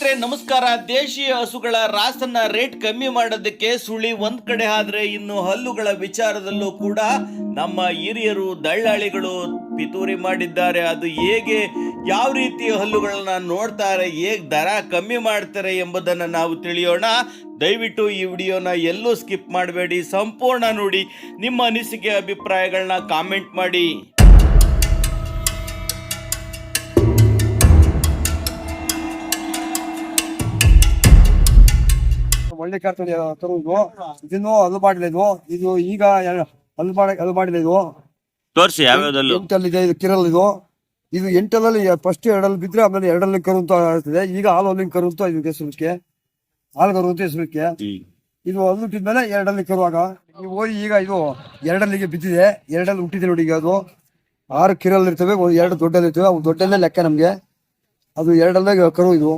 ಸ್ನೇಹಿತರೆ, ನಮಸ್ಕಾರ. ದೇಶೀಯ ಹಸುಗಳ ರಾಸನ್ನ ರೇಟ್ ಕಮ್ಮಿ ಮಾಡೋದಕ್ಕೆ ಸುಳಿ ಒಂದ್ ಕಡೆ ಆದ್ರೆ ಇನ್ನು ಹಲ್ಲುಗಳ ವಿಚಾರದಲ್ಲೂ ಕೂಡ ನಮ್ಮ ಹಿರಿಯರು, ದಳ್ಳಾಳಿಗಳು ಪಿತೂರಿ ಮಾಡಿದ್ದಾರೆ. ಅದು ಹೇಗೆ, ಯಾವ ರೀತಿ ಹಲ್ಲುಗಳನ್ನ ನೋಡ್ತಾರೆ, ಹೇಗೆ ದರ ಕಮ್ಮಿ ಮಾಡ್ತಾರೆ ಎಂಬುದನ್ನು ನಾವು ತಿಳಿಯೋಣ. ದಯವಿಟ್ಟು ಈ ವಿಡಿಯೋನ ಎಲ್ಲೂ ಸ್ಕಿಪ್ ಮಾಡಬೇಡಿ. ಸಂಪೂರ್ಣ ನೋಡಿ ನಿಮ್ಮ ಅನಿಸಿಕೆ, ಅಭಿಪ್ರಾಯಗಳನ್ನ ಕಾಮೆಂಟ್ ಮಾಡಿ. ಒಳ್ಳೆ ಕಾರ್ತದೆ ತರುವುದು ಇದನ್ನು ಅದು ಮಾಡಿಲ್ಲ ಇದು. ಇದು ಈಗ ಅದು ಮಾಡ ಅದು ಮಾಡಿಲ್ಲ ಇದು. ತೋರಿಸಿ ಯಾವ್ಯಾವ್ದಲ್ಲೂ? ಎಂಟಲ್ಲಿದೆ ಇದು ಕಿರಲ್ ಇದು. ಇದು ಎಂಟಲ್ಲಿ ಫಸ್ಟ್ ಎರಡಲ್ಲಿ ಬಿದ್ರೆ ಆಮೇಲೆ ಎರಡಲ್ಲಿ ಕರು ಅಂತ ಇರ್ತದೆ ಈಗ ಹಾಲು ಹಲ್ಲಿನ ಕರು ಅಂತ ಇದು ಹೆಸರುಕ್ಕೆ ಹಾಲು ಕರು ಅಂತ ಹೆಸರುಕ್ಕೆ ಇದು ಅದು ಹುಟ್ಟಿದ್ಮೇಲೆ ಎರಡಲ್ಲಿ ಕರುವಾಗ ನೀವು ಹೋಗಿ ಈಗ ಇದು ಎರಡಲ್ಲಿಗೆ ಬಿದ್ದಿದೆ. ಎರಡಲ್ಲಿ ಹುಟ್ಟಿದೆ ನೋಡಿ ಈಗ ಅದು. ಆರು ಕಿರಲ್ ಇರ್ತವೆ ಒಂದು ಎರಡು ದೊಡ್ಡಲ್ಲಿ ಇರ್ತವೆ ಅವು ದೊಡ್ಡಲ್ಲೇ ಲೆಕ್ಕ ನಮಗೆ. ಅದು ಎರಡಲ್ಲೇ ಕರು ಇದು.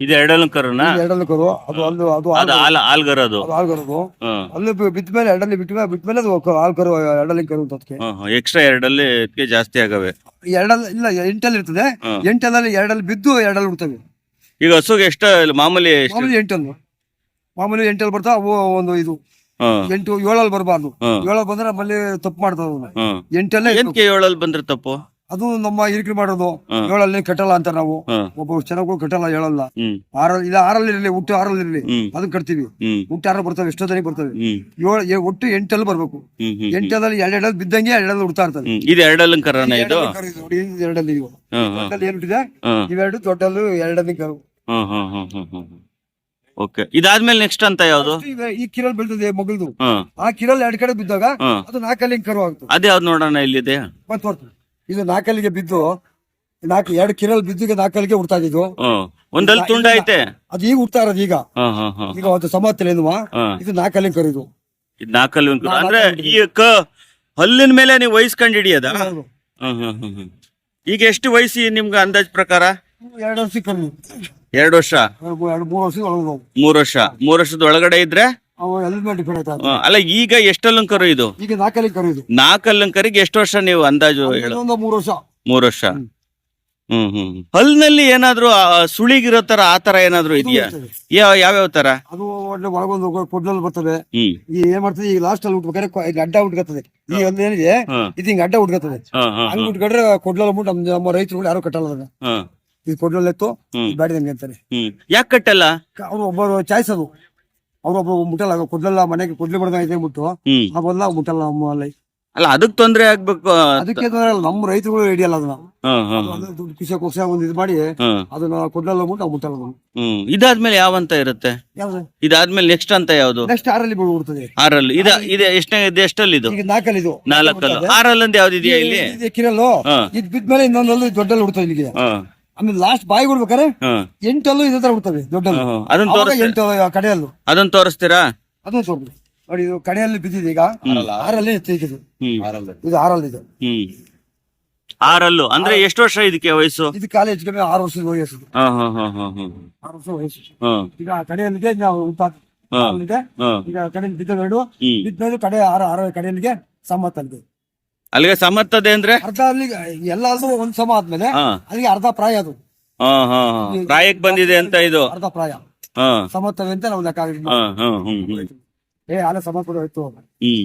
ಇದು ಎರಡಲಂಕರನ ಎರಡಲಂಕರು ಅದು ಅಲ್ಲೂ ಅದು ಅದು ಹಾಲ್ ಹಾಲ್ಗರ ಅದು. ಹಾಲ್ಗರದು ಅಲ್ಲಿ ಬಿದ್ದ ಮೇಲೆ ಎರಡಲ್ಲಿ ಬಿಟ್ಟ ಮೇಲೆ ಬಿಟ್ಟ ಮೇಲೆ ಅದು ಕ- ಹಾಲು ಕರು ಎರಡಲ್ಲಿ ಕರು ಅಂತ ಅದಕ್ಕೆ. ಎಕ್ಸ್ಟ್ರಾ ಎರಡಲ್ಲಿ ಇದಕ್ಕೆ ಜಾಸ್ತಿ ಆಗವೆ. ಎರಡಲ್ಲಿ ಇಲ್ಲ ಎಂಟಲ್ಲಿ ಇರ್ತದೆ. ಎಂಟಲ್ಲಿ ಎರಡಲ್ಲಿ ಬಿದ್ದು ಎರಡಲ್ಲಿ ಬಿಡ್ತವೆ ಈಗ ಹಸುಗೆ ಎಷ್ಟು ಮಾಮೂಲಿ ಮಾಮೂಲಿ ಎಂಟಲ್ಲಿ. ಮಾಮೂಲಿ ಎಂಟಲ್ಲಿ ಬರ್ತಾವ ಅವು ಒಂದು ಇದು. ಎಂಟು ಏಳಲ್ಲಿ ಬರಬಾರ್ದು. ಏಳಲ್ಲಿ ಬಂದ್ರೆ ನಮ್ಮಲ್ಲಿ ತಪ್ಪು ಮಾಡ್ತಾವ ಎಂಟಲ್ಲೇ ಏಳಲ್ಲಿ ಬಂದ್ರೆ ತಪ್ಪು? ಅದು ನಮ್ಮ ಇರಿಕೆ ಮಾಡೋದು. ಹೇಳಲ್ಲಿ ಏಳಲ್ಲಿ ಕಟ್ಟಲ್ಲ ಅಂತ ನಾವು. ಒಬ್ಬ ಚೆನ್ನಾಗ್ ಕಟ್ಟಲ್ಲ ಹೇಳಲ್ಲ. ಆರ ಆರಲ್ಲಿ ಇಲ್ಲ ಆರಲ್ಲಿ ಇರಲಿ ಹುಟ್ಟು ಆರಲ್ಲಿ ಇರಲಿ. ಅದನ್ನ ಕಟ್ತೀವಿ. ಹುಟ್ಟು ಆರಲ್ಲಿ ಬರ್ತವೆ ಎಷ್ಟೋ ತನಕ ಬರ್ತವೆ ಏಳು ಒಟ್ಟು ಎಂಟಲ್ಲಿ ಬರ್ಬೇಕು. ಎಂಟಲ್ಲಿ ಎರಡೆಡಲ್ಲಿ ಬಿದ್ದಂಗೆ ಎರಡಲ್ಲಿ ಹುಡ್ತಾ ಇರ್ತವೆ ಹ್ಮ್. ಇದು ಎರಡಲ್ಲೂ ಕರನ ಇದು? ಎರಡಲ್ಲಿ ಇವು. ಇವೆರಡು ದೊಡ್ಡಲ್ಲೂ ಎರಡಲ್ಲಿ ಕರು. ಓಕೆ. ಇದಾದ್ಮೇಲೆ ನೆಕ್ಸ್ಟ್ ಅಂತ ಯಾವ್ದು? ಈ ಕಿರಲ್ ಬೀಳ್ತದೆ ಮಗಳದು. ಆ ಕಿರಲ್ ಎರಡ್ ಕಡೆ ಬಿದ್ದಾಗ ಅದು ನಾಲ್ಕಲ್ಲಿ ಕರು ಆಗ್ತದೆ ಅದೇ ಯಾವ್ದು ನೋಡೋಣ ಇಲ್ಲಿದೆ? ಮತ್ತೆ ಇದು ನಾಲ್ಕಲ್ಲಿಗೆ ಬಿದ್ದು ನಾಲ್ಕು ಎರಡು ಕಿರಲ್ ಬಿದ್ದಿಗೆ ನಾಲ್ಕಲ್ಲಿಗೆ ಹುಡ್ತಾ ಇದ್ದು ಒಂದಲ್ಲಿ ತುಂಡ ಐತೆ ಅದು ಈಗ ಹುಡ್ತಾ ಇರೋದು ಈಗ. ಈಗ ಒಂದು ಸಮತಲ ಎನ್ನುವ. ಇದು ನಾಲ್ಕಲ್ಲಿ ಕರೀದು. ಇದು ಇದು ನಾಲ್ಕಲ್ಲಿ ಒಂದು ಅಂದ್ರೆ ಈ ಕ ಹಲ್ಲಿನ ಮೇಲೆ ನೀವು ವಯಸ್ಸು ಕಂಡು ಹಿಡಿಯದ ಹ್ಮ್ ಈಗ ಎಷ್ಟು ವಯಸ್ಸಿ ನಿಮ್ಗೆ ಅಂದಾಜ್ ಪ್ರಕಾರ? ಎರಡು ವರ್ಷ ಎರಡು ವರ್ಷ? ಮೂರು ವರ್ಷ ಮೂರ್ ವರ್ಷ. ಮೂರ್ ವರ್ಷದ ಒಳಗಡೆ ಇದ್ರೆ? ಅಲ್ಲ ಈಗ ಎಷ್ಟಲ್ಲಂಕರು ಇದು? ಈಗ ನಾಲ್ಕಲ್ಲಂಕರು ಇದು. ನಾಲ್ಕಲ್ಲಂಕರಿಗೆ ಎಷ್ಟು ವರ್ಷ ನೀವು ಅಂದಾಜು ಹೇಳು? ಒಂದು ಮೂರು ವರ್ಷ. ಮೂರ್ ವರ್ಷ? ಹ್ಮ್. ಹ್ಮ್ ಹಲ್ನಲ್ಲಿ ಏನಾದ್ರು ಸುಳಿಗಿರೋ ತರ ಆ ತರ ಏನಾದ್ರು ಇದೆಯಾ? ಯಾವ್ಯಾವ ತರ? ಅದು ಒಳಗೊಂದು ಕೊಡ್ಲಲ್ಲಿ ಬರ್ತದೆ. ಈ ಏನ್ ಮಾಡ್ತದೆ ಈಗ ಲಾಸ್ಟ್ ಅಲ್ಲಿ ಉಟ್ಬೇಕಾದ್ರೆ ಅಡ್ಡ ಉಟ್ಕತ್ತದೆ ಈ ಒಂದು ಏನಿದೆ ಇದು ಹಿಂಗ್ ಅಡ್ಡ ಉಟ್ಕತ್ತದೆ ಹಂಗ್ ಉಟ್ಕೊಂಡ್ರೆ ಕೊಡ್ಲಲ್ಲ ಬಿಟ್ಟು ನಮ್ಮ ನಮ್ಮ ರೈತರು ಯಾರು ಕಟ್ಟಲ್ಲ ಅದನ್ನ. ಇದು ಕೊಡ್ಲಲ್ಲಿ ಎತ್ತು ಬ್ಯಾಡಿದಂಗೆ ಅಂತಾರೆ. ಯಾಕೆ ಕಟ್ಟಲ್ಲ? ಅವ್ರು ಒಬ್ಬರು ಚಾಯ್ಸ್ ಅದು. ಅವ್ರೊಬ್ರು ಮುಟ್ಟಲ್ಲ ಕೊಡ್ಲಲ್ಲ ಮನೆಗೆ ಕೊಡ್ಲಿ ಬಡ್ದಂಗ ಇದೆ ಮುಟ್ಟು ಅವೆಲ್ಲ ಮುಟ್ಟಲ್ಲ ನಮ್ಮ ಅಲ್ಲಿ ಅಲ್ಲ ಅದಕ್ ತೊಂದ್ರೆ ಆಗ್ಬೇಕು ಅದಕ್ಕೆ ನಮ್ ರೈತರು ನಮ್ಮ ರೈತರುಗಳು ಹಿಡಿಯಲ್ಲ ಅದನ್ನ. ದುಡ್ಡು ಕಿಸ ಕೊಸ ಒಂದ್ ಇದು ಮಾಡಿ ಅದನ್ನ ಕೊಡ್ಲಲ್ಲ ಮುಟ್ಟು ನಾವು ಮುಟ್ಟಲ್ಲ ಹ್ಮ್. ಇದಾದ್ಮೇಲೆ ಯಾವಂತ ಇರುತ್ತೆ? ಯಾವ್ದು? ಇದಾದ್ಮೇಲೆ ನೆಕ್ಸ್ಟ್ ಅಂತ ಯಾವ್ದು? ನೆಕ್ಸ್ಟ್ ಆರಲ್ಲಿ ಬಿಡ್ಬಿಡ್ತದೆ ಆರಲ್ಲಿ. ಇದ ಇದೆ ಎಷ್ಟನೇ ಇದು ಎಷ್ಟಲ್ಲಿ ಇದು? ನಾಲ್ಕಲ್ಲಿ ನಾಲ್ಕಲ್ಲಿ ಇದು. ನಾಲ್ಕಲ್ಲು. ಆರಲ್ಲಂದು ಯಾವ್ದು ಇದೆಯಾ ಇಲ್ಲಿ? ಇದು ಕಿರಲ್ಲು. ಇದು ಬಿದ್ಮೇಲೆ ಇನ್ನೊಂದಲ್ಲೂ ದೊಡ್ಡಲ್ಲಿ ಬಿಡ್ತದೆ ಇಲ್ಲಿಗೆ. ಹಾ. ಆಮೇಲೆ ಲಾಸ್ಟ್ ಬಾಯಿ ಕೊಡ್ಬೇಕಾರೆ ಎಂಟಲ್ಲು ಇದೇ ತರ ಬಿಡ್ತವೆ ದೊಡ್ಡಲ್ಲೂ. ಅದನ್ನ ಅವಾಗ ತೋರಿಸ್ತೀರಾ ಎಂಟು ಕಡೆಯಲ್ಲೂ. ಅದನ್ನ ತೋರಿಸ್ತೀರಾ? ಅದನ್ನ ತೋರ್ಬಿಡಿ. ನೋಡಿ ಇದು ಕಡೆಯಲ್ಲಿ ಬಿದ್ದಿದೆ ಈಗ. ಆರಲ್ಲಿ? ತೆಗೆದು. ಹ್ಮ್. ಇದು? ಆರಲ್ಲಿ ಇದು. ಹ್ಮ್. ಆರಲ್ಲು. ಅಂದ್ರೆ ಎಷ್ಟು ವರ್ಷ ಇದಕ್ಕೆ ವಯಸ್ಸು? ಇದು ಕಾಲೇಜ್ ಕಮ್ಮಿ ಆರು ವರ್ಷದ ವಯಸ್ಸು. ಹಾ ಹಾ ಹಾ ಹಾ ಹಾ. ಆರು ವರ್ಷ ವಯಸ್ಸು. ಹಾ. ಈಗ ಆ ಕಡೆಯಲ್ಲಿಗೆ ನಾವು ಹಾ. ಹಾ. ಈಗ ಕಡೆಯಲ್ಲಿ ಬಿದ್ದ ಹ್ಮ್. ಬಿದ್ದ ಕಡೆ ಆರು ಆರು ಕಡೆಯಲ್ಲಿಗೆ ಸಮ್ಮತ್ತಲ್ಲಿದೆ. ಅಲ್ಲಿಗೆ ಸಮರ್ಥದೆ ಅಂದ್ರೆ? ಅರ್ಧ ಅಲ್ಲಿಗೆ ಎಲ್ಲಾದ್ರೂ ಒಂದ್ ಸಮ ಆದ್ಮೇಲೆ ಹಾ. ಅಲ್ಲಿಗೆ ಅರ್ಧ ಪ್ರಾಯ ಅದು. ಪ್ರಾಯಕ್ಕೆ ಹಾ ಹಾ. ಪ್ರಾಯಕ್ ಬಂದಿದೆ ಅಂತ ಇದು? ಅರ್ಧ ಪ್ರಾಯ. ಹಾ. ಅಂತ ನಾವು ಲೆಕ್ಕ ಹಾಕಿದ್ವಿ. ಹಾ ಹಾ ಹ್ಮ್ ಹ್ಮ್. ಏ ಅಲ್ಲ ಸಮ ಕೂಡ ಹೋಯ್ತು. ಹ್ಮ್.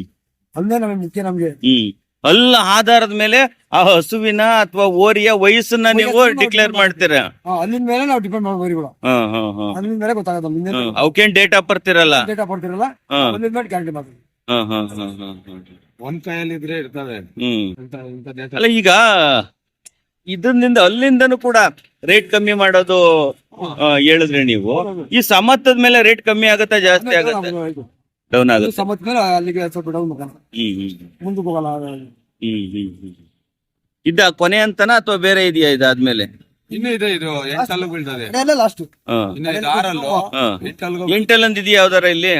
ಅಲ್ಲೇ ನಮಗೆ ಮುಖ್ಯ ನಮ್ಗೆ. ಹ್ಮ್. ಅಲ್ಲ ಆಧಾರದ ಮೇಲೆ ಆ ಹಸುವಿನ ಅಥವಾ ಓರಿಯ ವಯಸ್ಸನ್ನ ನೀವು ಡಿಕ್ಲೇರ್ ಮಾಡ್ತೀರಾ? ಹಾ, ಅಲ್ಲಿಂದ ಮೇಲೆ ನಾವು ಡಿಪೆಂಡ್ ಮಾಡೋ ಬರಿಗಳು ಹಾ ಹಾ ಹಾ. ಅಲ್ಲಿಂದ ಮೇಲೆ ಗೊತ್ತಾಗತ್ತೆ ಹ್ಮ್. ಅವಕ್ಕೇನ್ ಡೇಟ್ ಆಫ್ ಬರ್ತಿರಲ್ಲ ಡೇಟಾ ಕೊಡ್ತಿರಲ್ಲ ಹಾ. ಅಲ್ಲಿಂದ ಮೇಲೆ ಗ್ಯಾರಂಟಿ ಮಾಡ್ತೀವಿ. ಹಾ ಹಾ ಹಾ ಹಾ ಹಾ. ಒಂದ್ ಕೈಯಲ್ಲಿ ಇದ್ರೆ ಇರ್ತವೆ ಹ್ಮ್. ಇಂತ ಇಂತ ಡೇಟಾ ಅಲ್ಲ ಈಗ ಇದರಿಂದ ಅಲ್ಲಿಂದನೂ ಕೂಡ ರೇಟ್ ಕಮ್ಮಿ ಮಾಡೋದು ಹೇಳಿದ್ರೆ ಹೇಳಿದ್ರಿ ನೀವು. ಈ ಸಮತ್ತದ ಮೇಲೆ ರೇಟ್ ಕಮ್ಮಿ ಆಗತ್ತಾ ಜಾಸ್ತಿ ಆಗತ್ತೆ? ಡೌನ್ ಆಗುತ್ತೆ? ಸಮತ್ ಮೇಲೆ ಅಲ್ಲಿಗೆ ಸ್ವಲ್ಪ ಡೌನ್ ಹೋಗೋಣ. ಹ್ಮ್ ಹ್ಮ್ ಮುಂದಕ್ಕೆ ಹೋಗಲ್ಲ ಹ್ಮ್ ಹ್ಮ್ ಹ್ಮ್ ಇದ ಕೊನೆ ಅಂತನಾ ಅಥವಾ ಬೇರೆ ಇದೆಯಾ ಇದಾದ್ಮೇಲೆ? ಇನ್ನೂ ಇದೆ ಇದು ಎಂಟಲ್ಲು ಬೀಳ್ತದೆ ಕಡೆಯಲ್ಲೇ ಲಾಸ್ಟ್. ಹಾ. ಇನ್ನು ಇದು ಆರಲ್ಲು. ಹಾ. ಎಂಟಲ್ಲು ಎಂಟಲ್ಲೊಂದ್ ಇದೆಯಾ ಯಾವ್ದಾರ ಇಲ್ಲಿ?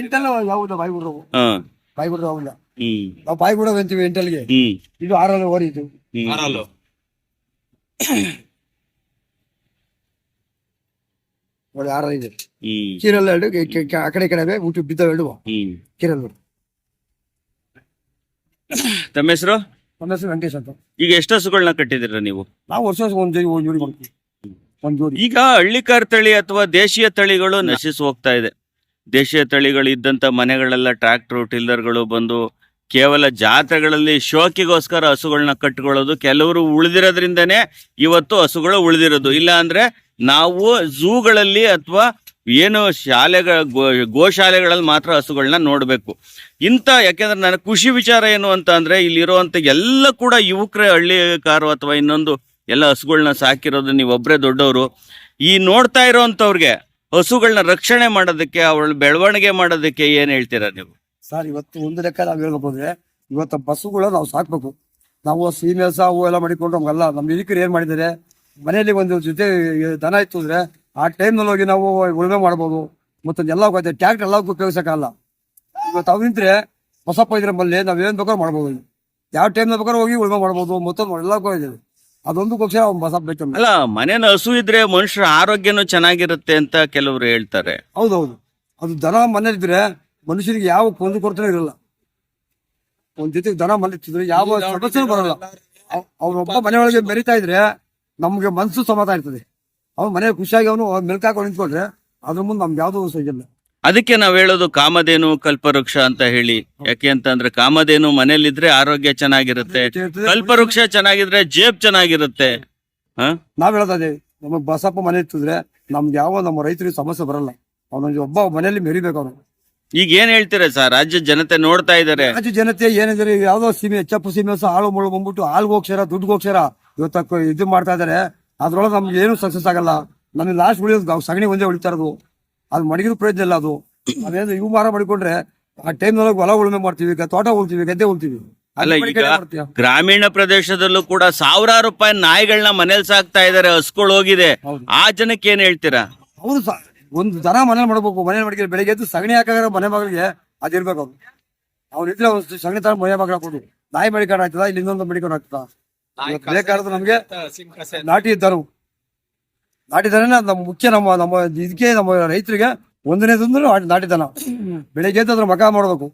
ಎಂಟಲ್ಲ ಯಾವ್ದು ಬಾಯಿ ಬಿಡ್ರವು ಹಾ. ಬಾಯಿ ಬಿಡ್ರವು ಅವಿಲ್ಲ ಹ್ಮ್ ನಾವು ಬಾಯಿ ಬಿಡೋದು ಅಂತೀವಿ ಎಂಟಲ್ಗೆ ಇದು ಆರಲ್ಲಿ ಓರಿ ಇದು ಹ್ಮ್ ಆರಲ್ಲು. ನೋಡಿ ಆರಲ್ಲಿ ಇದೆ. ಕೀರಲ್ ಎರಡು ಆ ಕಡೆ ಕಡೆ ಊಟ ಬಿದ್ದ ಎರಡು ಕೀರಲ್ ನೋಡಿ. ತಮ್ಮ ಹೆಸರು? ನಮ್ಮ ಹೆಸರು ವೆಂಕಟೇಶ್ ಅಂತ. ಈಗ ಎಷ್ಟು ಹಸುಗಳನ್ನ ಕಟ್ಟಿದಿರ ನೀವು? ನಾವು ವರ್ಷ ವರ್ಷ ಒಂದು ಒಂದು ಜೋಡಿ ಮಾಡ್ತೀವಿ. ಒಂದ್ ಜೋಡಿ. ಈಗ ಹಳ್ಳಿಕಾರ್ ತಳಿ ಅಥವಾ ದೇಶೀಯ ತಳಿಗಳು ನಶಿಸಿ ಹೋಗ್ತಾ ಇದೆ. ದೇಶೀಯ ತಳಿಗಳು ಇದ್ದಂತ ಮನೆಗಳೆಲ್ಲ ಟ್ರ್ಯಾಕ್ಟರ್ ಟಿಲ್ಲರ್ಗಳು ಬಂದು ಕೇವಲ ಜಾತ್ರೆಗಳಲ್ಲಿ ಶೋಕಿಗೋಸ್ಕರ ಹಸುಗಳನ್ನ ಕಟ್ಟಿಕೊಳ್ಳೋದು ಕೆಲವರು ಉಳಿದಿರೋದ್ರಿಂದನೇ ಇವತ್ತು ಹಸುಗಳು ಉಳಿದಿರೋದು. ಇಲ್ಲ ಅಂದ್ರೆ ನಾವು ಝೂಗಳಲ್ಲಿ ಅಥವಾ ಏನು ಶಾಲೆಗಳ ಗೋಶಾಲೆಗಳಲ್ಲಿ ಮಾತ್ರ ಹಸುಗಳನ್ನ ನೋಡಬೇಕು. ಇಂಥ, ಯಾಕೆಂದ್ರೆ ನನ್ನ ಖುಷಿ ವಿಚಾರ ಏನು ಅಂತ ಅಂದ್ರೆ ಇಲ್ಲಿರುವಂತ ಎಲ್ಲ ಕೂಡ ಯುವಕರೇ ಹಳ್ಳಿ ಕಾರು ಅಥವಾ ಇನ್ನೊಂದು ಎಲ್ಲ ಹಸುಗಳನ್ನ ಸಾಕಿರೋದು ಒಬ್ಬರೇ ದೊಡ್ಡವರು. ಈ ನೋಡ್ತಾ ಇರೋಂಥವ್ರಿಗೆ ಹಸುಗಳನ್ನ ರಕ್ಷಣೆ ಮಾಡೋದಕ್ಕೆ, ಅವಳ ಬೆಳವಣಿಗೆ ಮಾಡೋದಕ್ಕೆ ಏನು ಹೇಳ್ತೀರಾ ನೀವು? ಸರ್ ಇವತ್ತು ಒಂದು ಲೆಕ್ಕ ನಾವು ಹೇಳ್ಬೇಕಂದ್ರೆ ಇವತ್ತು ಬಸ್ಸುಗಳು ನಾವು ಸಾಕ್ಬೇಕು. ನಾವು ಸೀಮೆ ಹಸ ಅವು ಎಲ್ಲ ಮಾಡಿಕೊಂಡು ನಮ್ಗೆಲ್ಲ ನಮ್ಮ ಹಿರಿಕರು ಏನು ಮಾಡಿದ್ದಾರೆ ಮನೆಯಲ್ಲಿ ಒಂದು ಜೊತೆ ದನ ಇತ್ತು ಅಂದ್ರೆ ಆ ಟೈಮ್ನಲ್ಲಿ ಹೋಗಿ ನಾವು ಉಳುಮೆ ಮಾಡ್ಬೋದು. ಮತ್ತೊಂದು ಎಲ್ಲ ಹೋಗುತ್ತೆ ಟ್ಯಾಕ್ಟರ್ ಎಲ್ಲ ಉಪಯೋಗಿಸೋಕ್ಕಲ್ಲ ಇವತ್ತು ಅವ್ರು ನಿಂತ್ರೆ ಹೊಸಪ್ಪ ಇದ್ರ ಮಲ್ಲಿ ನಾವ್ ಏನ್ ಬೇಕಾದ್ರೂ ಮಾಡ್ಬೋದು. ಯಾವ ಟೈಮ್ ಬೇಕಾದ್ರೂ ಹೋಗಿ ಉಳುಮೆ ಮಾಡ್ಬೋದು ಮತ್ತೊಂದು ಎಲ್ಲ ಹೋಗಿದ್ದೀವಿ ಅದೊಂದು ಪಕ್ಷ ಬೇಕು ಅಲ್ಲ ಮನೇನ ಹಸು ಇದ್ರೆ ಮನುಷ್ಯರ ಆರೋಗ್ಯನೂ ಚೆನ್ನಾಗಿರುತ್ತೆ ಅಂತ ಕೆಲವರು ಹೇಳ್ತಾರೆ. ಹೌದೌದು. ಅದು ದನ ಮನೇಲಿದ್ರೆ ಮನುಷ್ಯನಿಗೆ ಯಾವ ಕೊಂದು ಕೊರತೆ ಇರಲ್ಲ. ಒಂದ್ ಜೊತೆಗೆ ದನ ಮಲಿತಿದ್ರೆ ಯಾವ ಸಮಸ್ಯೆನೂ ಬರಲ್ಲ. ಅವ್ರೊಬ್ಬ ಮನೆಯೊಳಗೆ ಮೆರಿತಾ ಇದ್ರೆ ನಮ್ಗೆ ಮನ್ಸು ಸಮಾಧಾನ ಇರ್ತದೆ. ಅವ್ನು ಮನೆ ಖುಷಿಯಾಗಿ ಅವನು ಮೆಲ್ಕ ಹಾಕೊಂಡು ನಿಂತ್ಕೊಂಡ್ರೆ ಅದ್ರ ಮುಂದೆ ನಮ್ಗೆ ಯಾವ್ದೋ ಸಿಗಲ್ಲ ಅದಕ್ಕೆ ನಾವ್ ಹೇಳೋದು ಕಾಮಧೇನು ಕಲ್ಪವೃಕ್ಷ ಅಂತ ಹೇಳಿ. ಯಾಕೆ ಅಂತಂದ್ರೆ ಕಾಮಧೇನು ಮನೇಲಿದ್ರೆ ಆರೋಗ್ಯ ಚೆನ್ನಾಗಿರುತ್ತೆ ಕಲ್ಪವೃಕ್ಷ ಚೆನ್ನಾಗಿದ್ರೆ ಜೇಬ್ ಚೆನ್ನಾಗಿರುತ್ತೆ. ಹ? ನಾವ್ ಹೇಳ್ತಾ ನಮ್ಮ ಬಸಪ್ಪ ಮನೆ ಇತ್ತಿದ್ರೆ ನಮ್ಗೆ ಯಾವ ನಮ್ಮ ರೈತರಿಗೆ ಸಮಸ್ಯೆ ಬರಲ್ಲ. ಅವನೊಂದು ಒಬ್ಬ ಮನೆಯಲ್ಲಿ ಮೆರಿಬೇಕು ಅವನು. ಈಗ ಏನ್ ಹೇಳ್ತೀರಾ ಸರ್? ರಾಜ್ಯ ಜನತೆ ನೋಡ್ತಾ ಇದಾರೆ ರಾಜ್ಯ ಜನತೆ ಏನಿದ್ರೆ ಯಾವ್ದೋ ಸೀಮೆ ಚಪ್ಪು ಸೀಮೆ ಹಾಳು ಮುಳು ಬಂದ್ಬಿಟ್ಟು ಹಾಲ್ಗೆ ಹೋಗ್ಸಾರ ದುಡ್ಡು ಹೋಗ್ಸಾರ ಇವತ್ತ ಇದು ಮಾಡ್ತಾ ಇದಾರೆ ಅದ್ರೊಳಗೆ ನಮ್ಗೆ ಏನು ಸಕ್ಸಸ್ ಆಗಲ್ಲ. ನಮಗೆ ಲಾಸ್ಟ್ ಉಳಿಯೋದು ಸಗಣಿ ಒಂದೇ ಉಳಿತಾ ಇರೋದು. ಅದು ಮಡಗಿದ ಪ್ರಯೋಜನ ಇಲ್ಲ ಅದು. ಅದೇನು ಇವು ಮಾರ ಮಾಡಿಕೊಂಡ್ರೆ ಆ ಟೈಮ್ ಒಳಗೆ ಹೊಲ ಉಳುಮೆ ಮಾಡ್ತೀವಿ ಈಗ ತೋಟ ಉಳ್ತೀವಿ ಗದ್ದೆ ಉಳ್ತೀವಿ. ಅಲ್ಲ ಈಗ ಗ್ರಾಮೀಣ ಪ್ರದೇಶದಲ್ಲೂ ಕೂಡ ಸಾವಿರಾರು ರೂಪಾಯಿ ನಾಯಿಗಳನ್ನ ಮನೇಲಿ ಸಾಕ್ತಾ ಇದಾರೆ ಹಸ್ಗಳು ಹೋಗಿದೆ. ಆ ಜನಕ್ಕೆ ಏನ್ ಹೇಳ್ತೀರಾ? ಹೌದು ಸರ್. ಒಂದು ದನ ಮನೇಲಿ ಮಾಡ್ಬೇಕು ಮನೇಲಿ ಮಾಡಿದ್ರೆ ಬೆಳಿಗ್ಗೆ ಎದ್ದು ಸಗಣಿ ಹಾಕಾಗ ಮನೆ ಮಗಳಿಗೆ ಅದಿರ್ಬೇಕು ಅವ್ರು ಅವ್ನು ಇದ್ರೆ ಒಂದು ಸಗಣಿ ತರ ಮನೆ ಮಗಳ ಕೊಡು ನಾಯಿ ಮಡಿಕೊಂಡು ಆಗ್ತದ ಇಲ್ಲಿ ಇನ್ನೊಂದು ಮಡಿಕೊಂಡು ಆಗ್ತದ. ಬೇಕಾದ್ರೆ ನಮ್ಗೆ ನಾಟಿ ಇದ್ದರು ನಾಟಿ ದನ ನಮ್ಮ ಮುಖ್ಯ ನಮ್ಮ ನಮ್ಮ ಇದಕ್ಕೆ ನಮ್ಮ ರೈತರಿಗೆ ಒಂದನೇದಂದ್ರೆ ನಾಟಿ- ನಾಟಿ ದನ ಬೆಳಿಗ್ಗೆ ಎದ್ದು ಅದ್ರ ಮಕ ಮಾಡ್ಬೇಕು.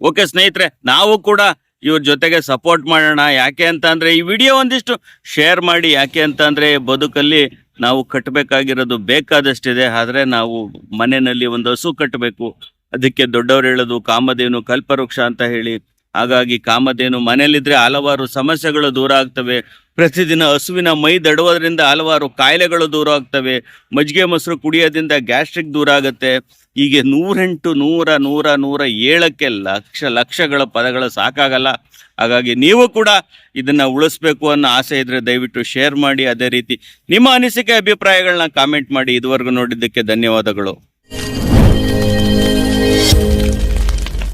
ಓಕೆ ಸ್ನೇಹಿತರೆ ನಾವು ಕೂಡ ಇವ್ರ ಜೊತೆಗೆ ಸಪೋರ್ಟ್ ಮಾಡೋಣ. ಯಾಕೆ ಅಂತ ಅಂದ್ರೆ ಈ ವಿಡಿಯೋ ಒಂದಿಷ್ಟು ಶೇರ್ ಮಾಡಿ. ಯಾಕೆ ಅಂತ ಅಂದ್ರೆ ಬದುಕಲ್ಲಿ ನಾವು ಕಟ್ಟಬೇಕಾಗಿರೋದು ಬೇಕಾದಷ್ಟಿದೆ, ಆದರೆ ನಾವು ಮನೆಯಲ್ಲಿ ಒಂದು ಹಸು ಕಟ್ಟಬೇಕು. ಅದಕ್ಕೆ ದೊಡ್ಡವರು ಹೇಳೋದು ಕಾಮಧೇನು ಕಲ್ಪವೃಕ್ಷ ಅಂತ ಹೇಳಿ. ಹಾಗಾಗಿ ಕಾಮಧೇನು ಮನೆಯಲ್ಲಿದ್ರೆ ಹಲವಾರು ಸಮಸ್ಯೆಗಳು ದೂರ ಆಗ್ತವೆ. ಪ್ರತಿದಿನ ಹಸುವಿನ ಮೈ ದಡುವುದರಿಂದ ಹಲವಾರು ಕಾಯಿಲೆಗಳು ದೂರ ಆಗ್ತವೆ ಮಜ್ಜಿಗೆ ಮೊಸರು ಕುಡಿಯೋದ್ರಿಂದ ಗ್ಯಾಸ್ಟ್ರಿಕ್ ದೂರ ಆಗುತ್ತೆ ಹೀಗೆ ನೂರೆಂಟು, ನೂರ ನೂರ ನೂರ ಏಳಕ್ಕೆ ಲಕ್ಷ, ಲಕ್ಷಗಳ ಪದಗಳು ಸಾಕಾಗಲ್ಲ. ಹಾಗಾಗಿ ನೀವು ಕೂಡ ಇದನ್ನು ಉಳಿಸ್ಬೇಕು ಅನ್ನೋ ಆಸೆ ಇದ್ದರೆ ದಯವಿಟ್ಟು ಶೇರ್ ಮಾಡಿ. ಅದೇ ರೀತಿ ನಿಮ್ಮ ಅನಿಸಿಕೆ, ಅಭಿಪ್ರಾಯಗಳನ್ನ ಕಾಮೆಂಟ್ ಮಾಡಿ. ಇದುವರೆಗೂ ನೋಡಿದ್ದಕ್ಕೆ ಧನ್ಯವಾದಗಳು.